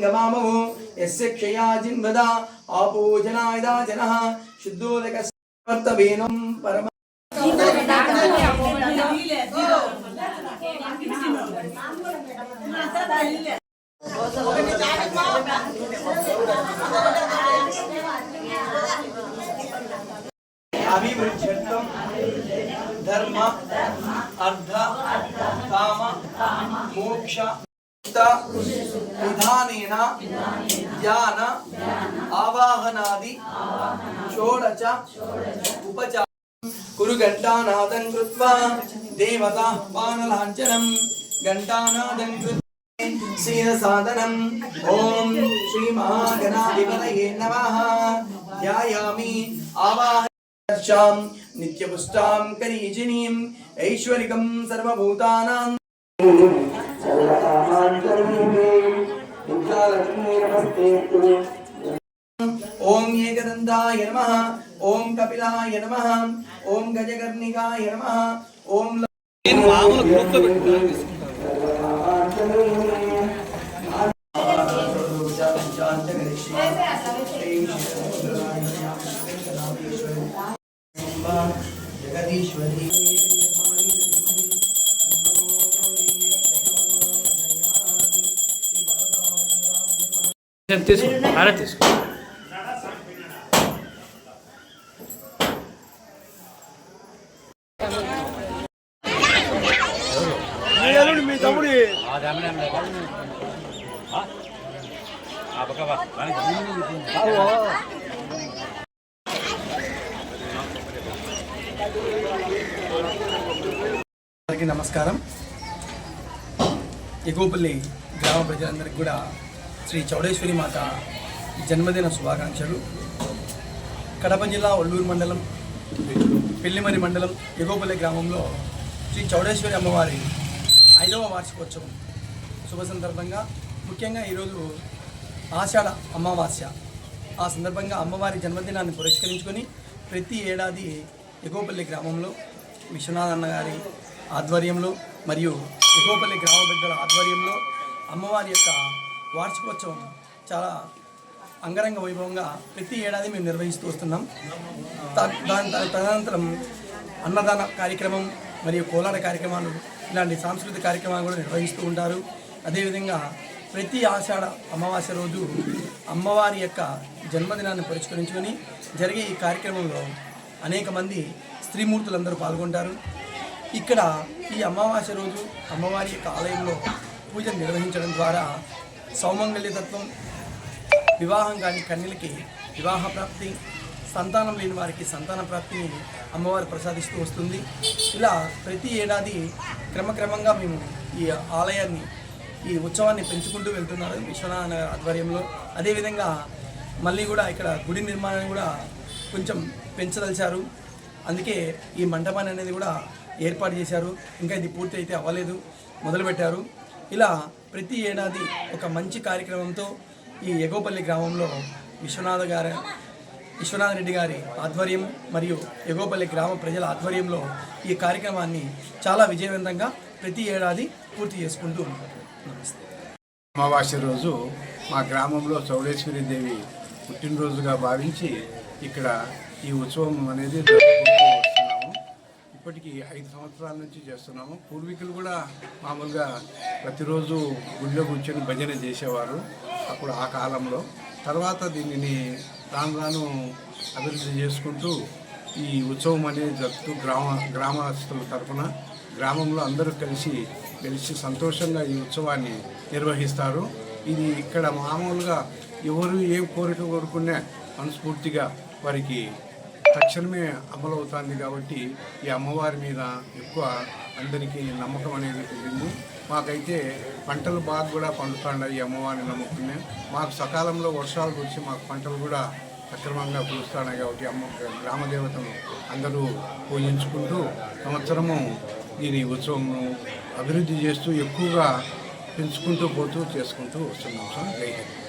गवामवो यस्य क्षयाजिन्वदा आपूजनायदा जनः शुद्धोदकवर्तवेनं परम अभिवृक्षर्थं धर्म अर्ध काम मोक्ष విధానేన ధ్యాన ఆవాహనాది షోడచ ఉపచార కురు ఘంటానాదం కృత్వా దేవతా పానలాంఛనం ఘంటానాదం కృత్వా శ్రీన సాధనం ఓం శ్రీ మహాగణాధిపతయే నమః. ధ్యాయామి ఆవాహనం నిత్యపుష్టాం కరీజినీం ఐశ్వరికం సర్వభూతానాం. ఓం ఏకదంతాయ నమః ఓం కపిలాయ నమః ఓం గజకర్ణికాయ నమః ఓం నేను మామూలు గ్రూప్లో పెట్టుకున్నాను. జగదీశ్వరి. తీసుకో అరే తీసుకో. మీ తమ్ముడి అందరికీ నమస్కారం. ఎగోపల్లి గ్రామ ప్రజలందరికీ కూడా శ్రీ చౌడేశ్వరి మాత జన్మదిన శుభాకాంక్షలు. కడప జిల్లా ఒల్లూరు మండలం పెళ్ళిమరి మండలం ఎగోపల్లి గ్రామంలో శ్రీ చౌడేశ్వరి అమ్మవారి ఐదవ వార్షికోత్సవం శుభ సందర్భంగా ముఖ్యంగా ఈరోజు ఆషాఢ అమావాస్య. ఆ సందర్భంగా అమ్మవారి జన్మదినాన్ని పురస్కరించుకొని ప్రతి ఏడాది ఎగోపల్లి గ్రామంలో విశ్వనాథ్ గారి ఆధ్వర్యంలో మరియు ఎగోపల్లి గ్రామ పెద్దల ఆధ్వర్యంలో అమ్మవారి యొక్క వార్షికోత్సవం చాలా అంగరంగ వైభవంగా ప్రతి ఏడాది మేము నిర్వహిస్తూ వస్తున్నాం. దాని తదనంతరం అన్నదాన కార్యక్రమం మరియు కోలాట కార్యక్రమాలు ఇలాంటి సాంస్కృతిక కార్యక్రమాలు కూడా నిర్వహిస్తూ ఉంటారు. అదేవిధంగా ప్రతి ఆషాఢ అమావాస్య రోజు అమ్మవారి యొక్క జన్మదినాన్ని పురస్కరించుకొని జరిగే ఈ కార్యక్రమంలో అనేక మంది స్త్రీమూర్తులందరూ పాల్గొంటారు. ఇక్కడ ఈ అమావాస్య రోజు అమ్మవారి యొక్క ఆలయంలో పూజలు నిర్వహించడం ద్వారా సౌమంగళ్యతత్వం వివాహం కాని కన్యలకి వివాహ ప్రాప్తి సంతానం లేని వారికి సంతాన ప్రాప్తిని అమ్మవారు ప్రసాదిస్తూ వస్తుంది. ఇలా ప్రతి ఏడాది క్రమక్రమంగా మేము ఈ ఆలయాన్ని ఈ ఉత్సవాన్ని పెంచుకుంటూ వెళ్తున్నారు విశ్వనాథ నగర్ ఆధ్వర్యంలో. అదేవిధంగా మళ్ళీ కూడా ఇక్కడ గుడి నిర్మాణాన్ని కూడా కొంచెం పెంచదలిచారు. అందుకే ఈ మండపాన్ని అనేది కూడా ఏర్పాటు చేశారు. ఇంకా ఇది పూర్తి అయితే అవ్వలేదు. మొదలుపెట్టారు. ఇలా ప్రతి ఏడాది ఒక మంచి కార్యక్రమంతో ఈ ఎగోపల్లి గ్రామంలో విశ్వనాథ గారి విశ్వనాథ రెడ్డి గారి ఆధ్వర్యం మరియు ఎగోపల్లి గ్రామ ప్రజల ఆధ్వర్యంలో ఈ కార్యక్రమాన్ని చాలా విజయవంతంగా ప్రతి ఏడాది పూర్తి చేసుకుంటూ ఉంటారు నమస్తే. అమావాస్య రోజు మా గ్రామంలో చౌడేశ్వరి దేవి పుట్టినరోజుగా భావించి ఇక్కడ ఈ ఉత్సవం అనేది ఇప్పటికీ ఐదు సంవత్సరాల నుంచి చేస్తున్నాము. పూర్వీకులు కూడా మామూలుగా ప్రతిరోజు గుడిలో కూర్చొని భజన చేసేవారు అప్పుడు ఆ కాలంలో. తర్వాత దీనిని రాను రాను అభివృద్ధి చేసుకుంటూ ఈ ఉత్సవం అనేది జరుపుతూ గ్రామ గ్రామస్తుల తరఫున గ్రామంలో అందరూ కలిసి కలిసి సంతోషంగా ఈ ఉత్సవాన్ని నిర్వహిస్తారు. ఇది ఇక్కడ మామూలుగా ఎవరు ఏం కోరిక కోరుకున్నా మనస్ఫూర్తిగా వారికి తక్షణమే అమలవుతుంది కాబట్టి ఈ అమ్మవారి మీద ఎక్కువ అందరికీ నమ్మకం అనేది కుదిరింది మాకైతే పంటలు బాగా కూడా పండుతాయి ఈ అమ్మవారిని నమ్ముకునే. మాకు సకాలంలో వర్షాలు వచ్చి మాకు పంటలు కూడా సక్రమంగా కురుస్తున్నాయి కాబట్టి అమ్మ గ్రామ దేవతను అందరూ పూజించుకుంటూ సంవత్సరము దీని ఉత్సవంను అభివృద్ధి చేస్తూ ఎక్కువగా పెంచుకుంటూ పోతూ చేసుకుంటూ వస్తున్నాం సార్. జై హింద్.